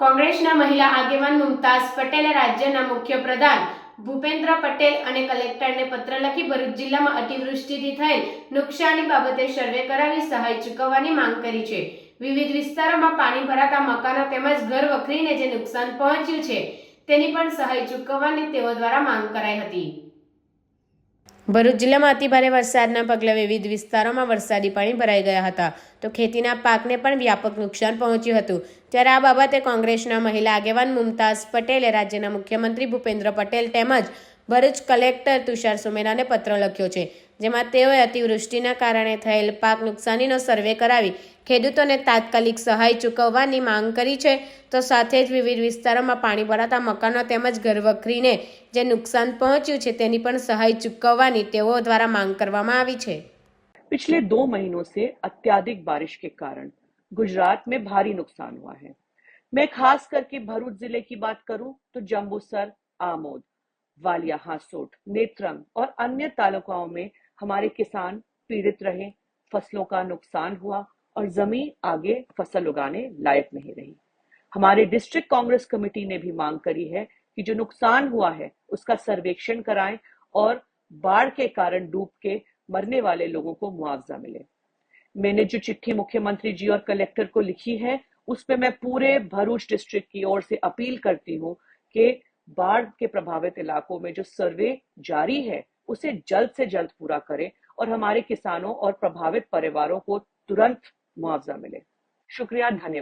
કોંગ્રેસના મહિલા આગેવાન મુમતાઝ પટેલે, રાજ્યના મુખ્ય પ્રધાન ભૂપેન્દ્ર પટેલ અને કલેક્ટરને પત્ર લખી ભરૂચ જિલ્લામાં અતિવૃષ્ટિથી થયેલ નુકસાની બાબતે સર્વે કરાવી સહાય ચૂકવવાની માંગ કરી છે. વિવિધ વિસ્તારોમાં પાણી ભરાતા મકાનો તેમજ ઘર વખરીને જે નુકસાન પહોંચ્યું છે, તેની પણ સહાય ચૂકવવાની તેઓ દ્વારા માંગ કરાઈ હતી. ભરૂચ જિલ્લામાં અતિભારે વરસાદના પગલે વિવિધ વિસ્તારોમાં વરસાદી પાણી ભરાઈ ગયા હતા. તો ખેતીના પાકને પણ વ્યાપક નુકસાન પહોંચ્યું હતું. ત્યારે આ બાબતે કોંગ્રેસના મહિલા આગેવાન મુમતાઝ પટેલે રાજ્યના મુખ્યમંત્રી ભૂપેન્દ્ર પટેલ તેમજ ભરૂચ કલેક્ટર તુષાર સુમેરાને પત્ર લખ્યો છે જેમાં તેઓએ અતિવૃષ્ટિના કારણે થયેલ પાક નુકસાનીનો સર્વે કરાવી ખેડૂતોને તાત્કાલિક સહાય ચૂકવવાની માંગ કરી છે તો સાથે જ વિવિધ વિસ્તારોમાં પાણી ભરાતા મકાનો તેમજ ઘરવખરીને જે નુકસાન પહોંચ્યું છે તેની પણ સહાય ચૂકવવાની તેઓ દ્વારા માંગ કરવામાં આવી છે पिछले दो महीनों से अत्याधिक बारिश के कारण गुजरात में भारी नुकसान हुआ है मैं खास करके भरूच जिले की बात करूं तो जम्बूसर आमोद वालिया हासोट नेत्रंग और अन्य तालुकाओं में हमारे किसान पीड़ित रहे, फ़सलों का नुकसान हुआ और ज़मीन आगे फ़सल उगाने लायक नहीं रही। हमारे डिस्ट्रिक्ट कांग्रेस कमेटी ने भी मांग करी है कि जो नुकसान हुआ है, उसका सर्वेक्षण कराएँ और बाढ़ के कारण डूब के मरने वाले लोगों को मुआवजा मिले। मैंने जो चिट्ठी मुख्यमंत्री जी और कलेक्टर को लिखी है उसमें मैं पूरे भरूच डिस्ट्रिक्ट की ओर से अपील करती हूँ कि बाढ़ के प्रभावित इलाकों में जो सर्वे जारी है, उसे जल्द से जल्द पूरा करें और हमारे किसानों और प्रभावित परिवारों को तुरंत मुआवजा मिले। शुक्रिया, धन्यवाद।